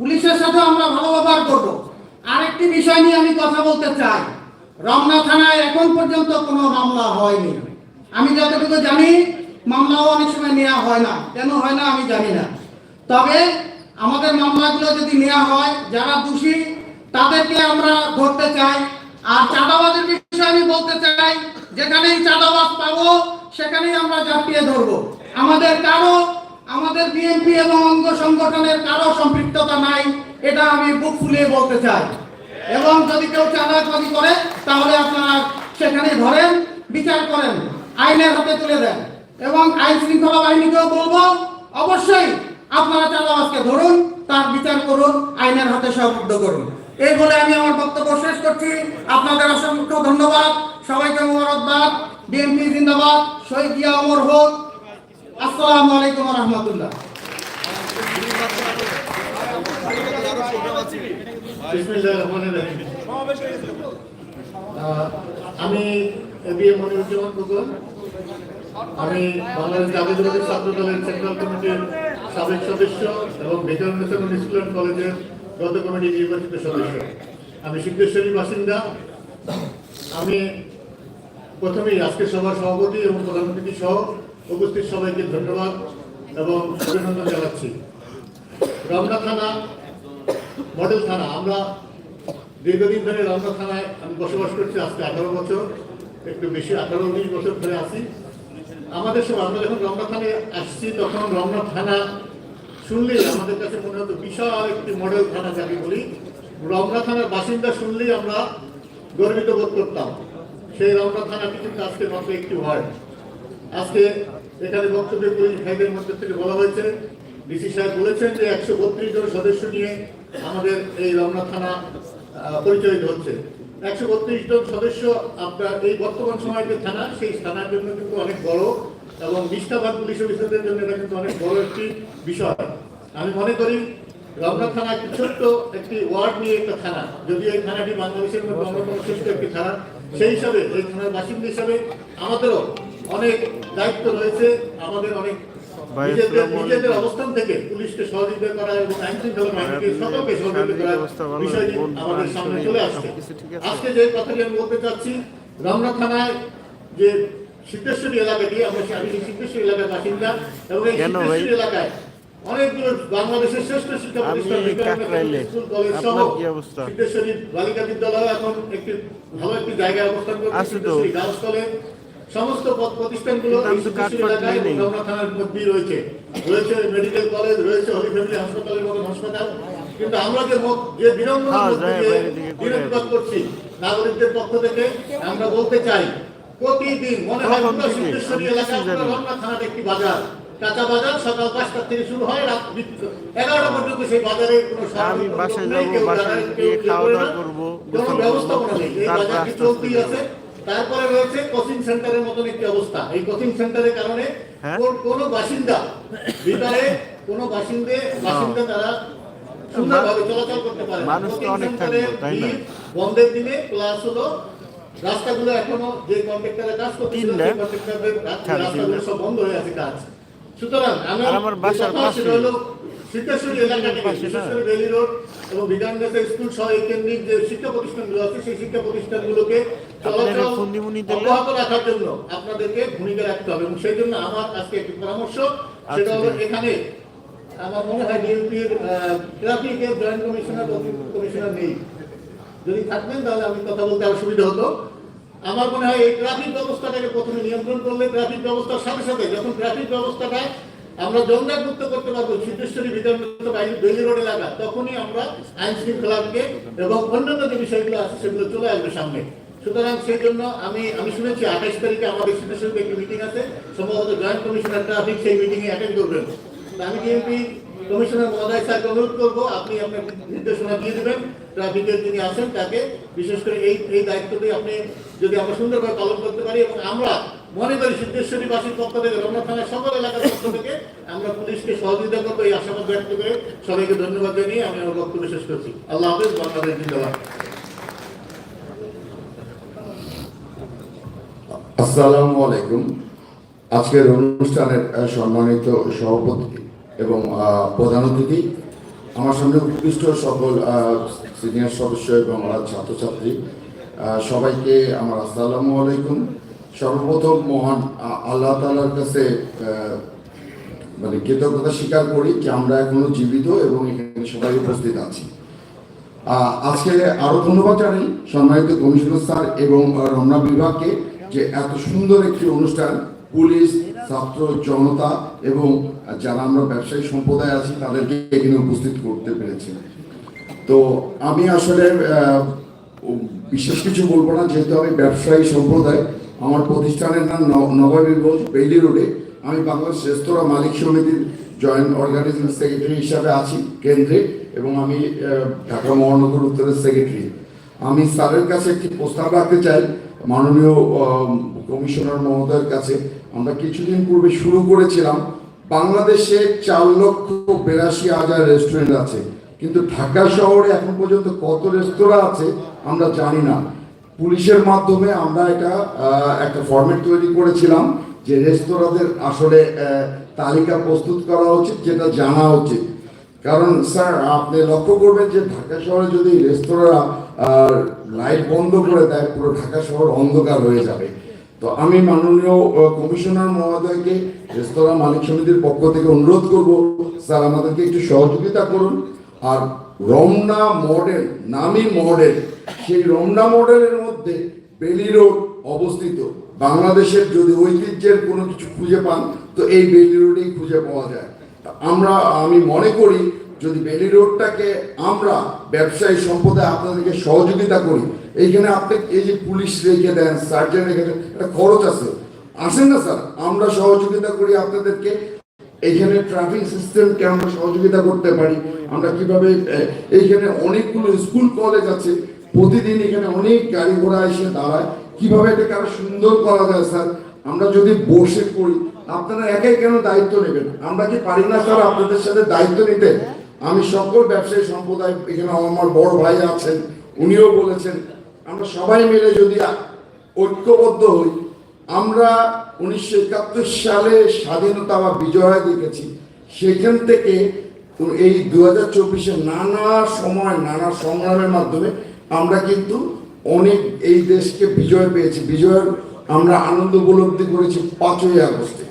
পুলিশের সাথে আমরা ভালো ব্যবহার করব। আরেকটি বিষয় নিয়ে আমি কথা বলতে চাই। রমনা থানায় এখন পর্যন্ত কোনো মামলা হয়নি। আমি যতটুকু জানি, মামলাও অনেক সময় নেওয়া হয় না। কেন হয় না আমি জানি না। তবে আমাদের মামলাগুলো যদি নেওয়া হয়, যারা দোষী, তাদেরকে আমরা ধরতে চাই। আর চাঁদাবাজের বিষয়ে আমি বলতে চাই, যেখানেই চাঁদাবাজ পাবো, সেখানেই আমরা ঝাঁপিয়ে ধরবো। আমাদের কারও আমাদের বিএনপি এবং অঙ্গ সংগঠনের কারও সম্পৃক্ততা নাই, এটা আমি বুক ফুলিয়ে বলতে চাই। এবং যদি কেউ চাঁদাবাজি করে, তাহলে আপনারা সেখানে ধরেন, বিচার করেন, আইনের হাতে তুলে দেন। এবং আইন শৃঙ্খলা বাহিনীকেও বলব, অবশ্যই আপনারা চাঁদাবাজকে ধরুন, তার বিচার করুন, আইনের হাতে সহবদ্ধ করুন। এই বলে আমি আমার বক্তব্য শেষ করছি। আপনাদের অসংখ্য ধন্যবাদ। সবাইকে মোবারকবাদ। বিএনপি জিন্দাবাদ। শহীদ জিয়া অমর হোক। আসসালামু আলাইকুম রহমতুল্লাহ। আমি আমি বাংলাদেশ জাতীয়তাবাদী ছাত্র দলের সেন্ট্রাল কমিটির সাবেক সদস্য এবং ভেটারেনেশন স্কুল অ্যান্ড কলেজের গত কমিটি নির্বাচিত সদস্য। আমি সিদ্ধেশ্বরী বাসিন্দা। আমি প্রথমেই আজকের সভার সভাপতি এবং প্রধানমন্ত্রী সহ উপস্থিত সবাইকে ধন্যবাদ এবং অভিনন্দন জানাচ্ছি। রমনা থানা মডেল থানা, আমরা দীর্ঘদিন ধরে রমনা থানায় আমি বসবাস করছি, আজকে আঠারো বছর, একটু বেশি, আঠারো উনিশ বছর ধরে আছি। আমাদের সময় আমরা যখন রমনা থানায় আসছি, তখন রমনা থানা শুনলেই আমাদের কাছে মনে হতো বিশাল একটি মডেল থানা যাকে বলি। রমনা থানার বাসিন্দা শুনলেই আমরা গর্বিত বোধ করতাম। সেই রমনা থানাটি কিন্তু আজকে মাত্র একটি ওয়ার্ড। আজকে এখানে বক্তব্যে পুলিশ ভাইদের মধ্যে থেকে বলা হয়েছে, ডিসি সাহেব বলেছেন যে একশো বত্রিশ জন সদস্য নিয়ে আমাদের এই রমনা থানা পরিচালিত হচ্ছে। একশো বত্রিশ জন সদস্য আপনার এই বর্তমান সময়ের যে থানা, সেই থানার জন্য কিন্তু অনেক বড় এবং বিশটা পুলিশ অফিসারদের জন্য এটা কিন্তু অনেক বড় একটি বিষয়। আমি মনে করি রমনা থানা একটি ছোট্ট একটি ওয়ার্ড নিয়ে একটা থানা যদি এই থানাটি বাংলাদেশের মধ্যে অন্যতম শ্রেষ্ঠ একটি থানা, সেই হিসাবে এই থানার বাসিন্দা হিসাবে আমাদেরও অনেক দায়িত্ব রয়েছে আমাদের অনেক নিজেদের অবস্থান থেকে পুলিশকে সহযোগিতা করা এবং আইন শৃঙ্খলা বাহিনীকে সকলকে সহযোগিতা করার বিষয়টি আমাদের সামনে চলে আসছে? আজকে যে কথাটি আমি বলতে চাচ্ছি রমনা থানায় যে সিদ্ধেশ্বরী এলাকাটি আমরা আমি সিদ্ধেশ্বরী এলাকার বাসিন্দা এবং এই সিদ্ধেশ্বরী এলাকায় অনেকগুলো বাংলাদেশের শ্রেষ্ঠ শিক্ষা প্রতিষ্ঠান? সিদ্ধেশ্বরী বালিকা বিদ্যালয় এখন একটি ভালো একটি জায়গায় অবস্থান করছে সিদ্ধেশ্বরী গার্লস কলেজ। সমস্ত প্রতিষ্ঠানগুলো থানার মধ্যেই রয়েছে। রয়েছে মেডিকেল কলেজ রয়েছে হলি ফ্যামিলি হাসপাতালের মতন হাসপাতাল কিন্তু আমরা যে যে বিড়ম্বনার হ্যাঁ, মধ্যে দিয়ে বিরোধিতা করছি নাগরিকদের পক্ষ থেকে আমরা বলতে চাই প্রতিদিন মনে হয় পুরো সিদ্ধেশ্বরী এলাকা। রমনা থানার একটি বাজার। কাঁচা বাজার সকাল পাঁচটা থেকে শুরু হয় রাত এগারোটা পর্যন্ত সেই বাজারে কোনো আমি বাসায় নেই, যাব, বাসায় গিয়ে খাওয়া দাওয়া করব, কোনো ব্যবস্থাপনা নেই। এই বাজারটি চলতেই আছে? তারপরে রয়েছে কোচিং সেন্টারের মতন একটি অবস্থা এই কোচিং সেন্টারের কারণে হ্যাঁ? কোন- বাসিন্দা ভিতরে কোনো বাসিন্দে বাসিন্দা তারা সুন্দরভাবে চলাচল করতে পারে না। মানুষ তো অনেক থাকবে, তাই না? বন্ধের দিনে প্লাস হলো রাস্তাগুলো এখনও যে কন্ট্রাক্টরে কাজ সেই কন্ট্রাক্টরদের রাস্তাগুলো সব বন্ধ হয়ে আছে কাজ সুতরাং আমি আমার বাসার পাশে। হলো সিদ্ধেশ্বরী? সিদ্ধেশ্বরী ভ্যালি রোড এবং বিধানগাছা স্কুল সহ এই কেন্দ্রিক যে শিক্ষা প্রতিষ্ঠানগুলো আছে সেই শিক্ষা প্রতিষ্ঠানগুলোকে আপনারা ফন্দিমুনি দিলে? অব্যাহত রাখার জন্য আপনাদেরকে ভূমিকা রাখতে হবে এবং সেই জন্য আমার আজকে একটি পরামর্শ সেটা হলো আচ্ছা। এখানে আমার মনে হয় ডিএমপির ট্রাফিকের জয়েন্ট কমিশনার কমিশনার নেই যদি থাকতেন তাহলে আমি কথা বলতে আমার সুবিধা হতো আমার মনে হয় এই ট্রাফিক ব্যবস্থাটাকে প্রথমে নিয়ন্ত্রণ করলে ট্রাফিক ব্যবস্থার সাথে সাথে যখন ট্রাফিক ব্যবস্থাটা আমরা জঞ্জাট করতে পারব সিদ্ধেশ্বরী বিধানগত বাইরে বেলি রোড এলাকা তখনই আমরা আইন শৃঙ্খলাকে এবং অন্যান্য যে বিষয়গুলো আছে সেগুলো চলে আসবে সামনে সুতরাং সেই জন্য আমি আমি শুনেছি আঠাইশ তারিখে আমাদের সিদ্ধেশ্বরীতে একটি মিটিং আছে। সম্ভবত জয়েন্ট কমিশনার ট্রাফিক সেই মিটিংয়ে অ্যাটেন্ড করবেন। আমি ডিএমপি কমিশনার মহোদয় স্যারকে অনুরোধ করব, আপনি আপনার নির্দেশনা দিয়ে দেবেন। ট্রাফিকের যিনি আছেন তাকে, বিশেষ করে এই এই দায়িত্বটি আপনি যদি আমরা সুন্দরভাবে পালন করতে পারি এবং আমরা মনে করি সিদ্ধেশ্বরীবাসীর পক্ষ থেকে, রমনা থানার সকল এলাকার পক্ষ থেকে আমরা পুলিশকে সহযোগিতা করব এই আশাবাদ ব্যক্ত করে সবাইকে ধন্যবাদ জানিয়ে আমি আমার বক্তব্য শেষ করছি। আল্লাহ হাফেজ বাংলাদেশ জিন্দাবাদ আসসালামু আলাইকুম। আজকের অনুষ্ঠানের সম্মানিত সভাপতি এবং প্রধান অতিথি। আমার সামনে উৎকৃষ্ট সকল সিনিয়র সদস্য এবং আহ, ছাত্রছাত্রী। সবাইকে আমার আসসালামু আলাইকুম। সর্বপ্রথম মহান আল্লাহ তাআলার কাছে মানে কৃতজ্ঞতা স্বীকার করি যে আমরা এখনও জীবিত এবং এখানে সবাই উপস্থিত আছি। আজকে আরও ধন্যবাদ জানাই সম্মানিত কমিশনার স্যার এবং রমনা বিভাগকে। যে এত সুন্দর একটি অনুষ্ঠান পুলিশ, ছাত্র, জনতা এবং যারা আমরা ব্যবসায়ী সম্প্রদায় আছি, তাদেরকে এখানে উপস্থিত করতে পেরেছি। তো আমি আসলে বিশেষ কিছু বলব না, যেহেতু আমি ব্যবসায়ী সম্প্রদায়, আমার প্রতিষ্ঠানের নাম নবাবীগঞ্জ বেইলি রোডে। আমি বাংলাদেশ রেস্তোরাঁ মালিক সমিতির জয়েন্ট অর্গানাইজিং সেক্রেটারি হিসাবে আছি কেন্দ্রে এবং আমি ঢাকা মহানগর উত্তরের সেক্রেটারি। আমি স্যারের কাছে একটি প্রস্তাব রাখতে চাই মাননীয় কমিশনার মহোদয়ের কাছে আমরা কিছুদিন পূর্বে শুরু করেছিলাম, বাংলাদেশে চার লক্ষ বিরাশি হাজার রেস্টুরেন্ট আছে। কিন্তু ঢাকা শহরে এখন পর্যন্ত কত রেস্তোরাঁ আছে, আমরা জানি না। পুলিশের মাধ্যমে আমরা এটা একটা ফরম্যাট তৈরি করেছিলাম যে রেস্তোরাঁদের আসলে তালিকা প্রস্তুত করা উচিত, যেটা জানা উচিত। কারণ, স্যার, আপনি লক্ষ্য করবেন যে ঢাকা শহরে যদি রেস্তোরাঁ লাইট বন্ধ করে দেয়, পুরো ঢাকা শহর অন্ধকার হয়ে যাবে। তো আমি মাননীয় কমিশনার মহোদয়কে, রেস্তোরাঁ মালিক সমিতির পক্ষ থেকে অনুরোধ করব, স্যার, আমাদেরকে একটু সহযোগিতা করুন। আর রমনা মডেল, নামি মডেল, সেই রমনা মডেলের মধ্যে বেলি রোড অবস্থিত। বাংলাদেশের যদি ঐতিহ্যের কোনো কিছু খুঁজে পান, তো এই বেলি রোডেই খুঁজে পাওয়া যায়। আমরা, আমি মনে করি যদি বেলি রোডটাকে আমরা ব্যবসায়ী সম্প্রদায় আপনাদেরকে সহযোগিতা করি, এইখানে আপনি এই যে পুলিশ রেখে দেন সার্জন রেখে দেন, একটা খরচ আছে। আসেন না স্যার, আমরা সহযোগিতা করি আপনাদেরকে। এইখানে ট্রাফিক সিস্টেমকে আমরা সহযোগিতা করতে পারি। আমরা কীভাবে এইখানে অনেকগুলো স্কুল কলেজ আছে। প্রতিদিন এখানে অনেক গাড়ি ঘোড়া এসে দাঁড়ায়। কীভাবে এটাকে আরও সুন্দর করা যায় স্যার? আমরা যদি বসে করি আপনারা একাই কেন দায়িত্ব নেবেন? আমরা কি পারি না স্যার আপনাদের সাথে দায়িত্ব নিতে? আমি সকল ব্যবসায়ী সম্প্রদায়, এখানে আমার বড় ভাই আছেন, উনিও বলেছেন, আমরা সবাই মিলে যদি ঐক্যবদ্ধ হই, আমরা উনিশশো একাত্তর সালে স্বাধীনতা বা বিজয় দেখেছি। সেখান থেকে এই দু হাজার চব্বিশে নানা সময়, নানা সংগ্রামের মাধ্যমে আমরা কিন্তু অনেক এই দেশকে বিজয় পেয়েছি। বিজয়ের আমরা আনন্দ উপলব্ধি করেছি পাঁচই আগস্টে।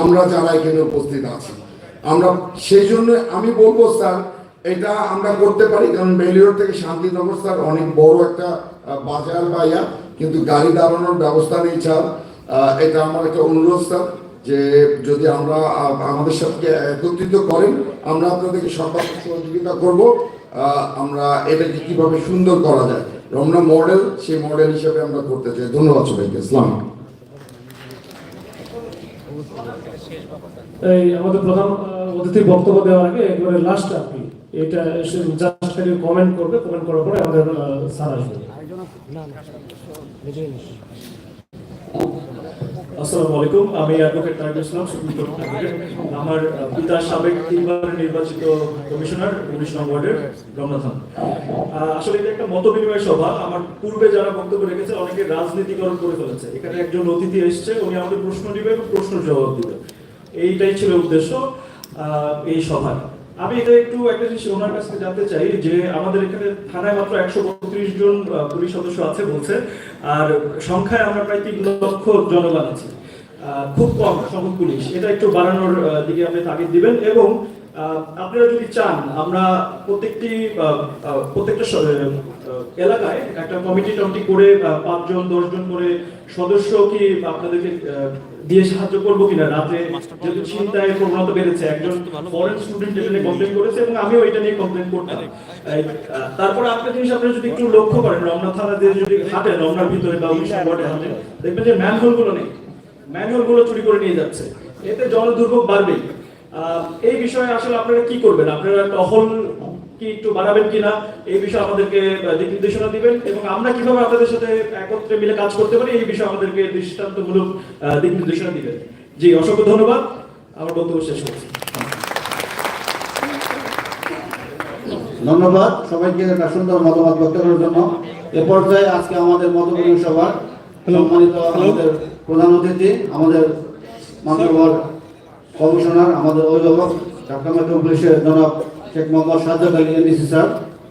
আমরা যারা এখানে উপস্থিত আছি। আমরা সেই জন্য আমি বলব, স্যার, এটা আমরা করতে পারি, কারণ বেলিওর থেকে শান্তিনগর, স্যার, অনেক বড় একটা বাজার বা ইয়া, কিন্তু গাড়ি দাঁড়ানোর ব্যবস্থা নেই, স্যার। এটা আমার একটা অনুরোধ, স্যার, যে যদি আমরা আমাদের সাথে একত্রিত করেন, আমরা আপনাদেরকে সর্বাত্মক সহযোগিতা করব। আমরা এটাকে কীভাবে সুন্দর করা যায়। রমনা মডেল, সেই মডেল হিসেবে আমরা করতে চাই। ধন্যবাদ সবাইকে। ইসলাম এই আমাদের প্রধান অতিথির বক্তব্য দেওয়ার আগে একবারে লাস্ট আপনি এটা জাস্ট খালি কমেন্ট করবে কমেন্ট করার পরে আমাদের স্যার আসবে আসসালামু আলাইকুম, আমি অ্যাডভোকেট ইসলাম, সুপ্রিম কোর্ট আমার পিতা সাবেক তিনবার নির্বাচিত কমিশনার, উনিশ নং ওয়ার্ডের রমনাথন আসলে এটা একটা মত বিনিময় সভা। আমার পূর্বে যারা বক্তব্য রেখেছে, অনেকে রাজনীতিকরণ করে ফেলেছে। এখানে একজন অতিথি এসেছে, উনি আমাদের প্রশ্ন দিবে এবং প্রশ্ন জবাব দিবে। এইটাই ছিল উদ্দেশ্য এই সভায়। আমি এটা একটু একটা জিনিস ওনার কাছ জানতে চাই যে আমাদের এখানে থানায় মাত্র একশো বত্রিশ জন পুলিশ সদস্য আছে বলছে, আর সংখ্যায় আমরা প্রায় তিন লক্ষ জনগণ আছি। খুব কম সংখ্যক পুলিশ। এটা একটু বাড়ানোর দিকে আপনি তাগিদ দিবেন এবং আপনারা যদি চান, আমরা প্রত্যেকটি প্রত্যেকটা এলাকায় একটা কমিটি টমিটি করে পাঁচজন, দশজন করে সদস্য কি আপনাদেরকে দিয়ে সাহায্য করব কিনা? রাতে যেহেতু চিন্তায় প্রবণতা বেড়েছে একজন ফরেন স্টুডেন্ট এটা নিয়ে কমপ্লেন করেছে এবং আমিও এটা নিয়ে কমপ্লেন করতাম। তারপরে একটা জিনিস আপনারা যদি একটু লক্ষ্য করেন রমনা থানা দিয়ে যদি হাঁটেন রমনার ভিতরে বা উনিশ ওয়ার্ডে হাঁটেন দেখবেন যে ম্যানহোলগুলো নেই। ম্যানহোলগুলো চুরি করে নিয়ে যাচ্ছে। এতে জনদুর্ভোগ বাড়বেই। আহ, এই বিষয়ে আসলে আপনারা কি করবেন? আপনারা টহল কি একটু বাড়াবেন কিনা এই বিষয়ে আমাদেরকে দিক নির্দেশনা দিবেন এবং আমরা কীভাবে আপনাদের সাথে একত্রে মিলে কাজ করতে পারি এই বিষয়ে আমাদেরকে দৃষ্টান্তমূলক দিক নির্দেশনা দিবেন। জি অসংখ্য ধন্যবাদ। আমার বক্তব্য শেষ করছি। ধন্যবাদ সবাইকে একটা সুন্দর মতামত ব্যক্ত করার জন্য। এ পর্যায়ে আজকে আমাদের মতবিনিময় সভার সম্মানিত আমাদের প্রধান অতিথি আমাদের মাননীয় কমিশনার আমাদের অভিভাবক ঢাকা মেট্রো পুলিশের জনাব শেখ মোহাম্মদ সাজ্জাদ আলী এনডিসি স্যার,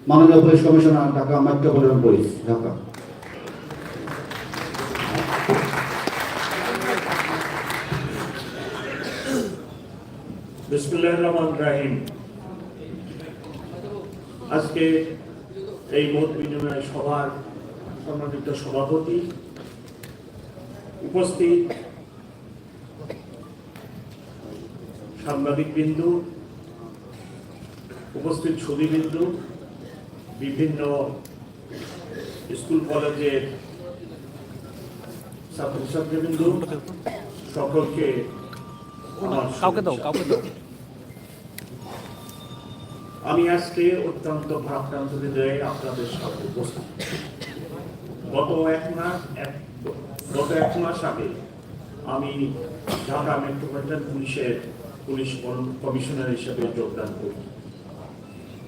মাননীয় police commissioner Dhaka metropolitan police, Dhaka. আজকে এই মত বিনিময় সভার সম্মানিত সভাপতি উপস্থিত সাংবাদিক বিন্দু উপস্থিত সুদীবিন্দু বিভিন্ন স্কুল কলেজের ছাত্রছাত্রীবৃন্দু সকলকে কাউকে দাও কাউকে দাও। আমি আজকে অত্যন্ত ভারাক্রান্ত হৃদয়ে আপনাদের সামনে উপস্থিত। গত এক মাস গত এক মাস আগে আমি ঢাকা মেট্রোপলিটন পুলিশের পুলিশ কমিশনার হিসেবে যোগদান করি।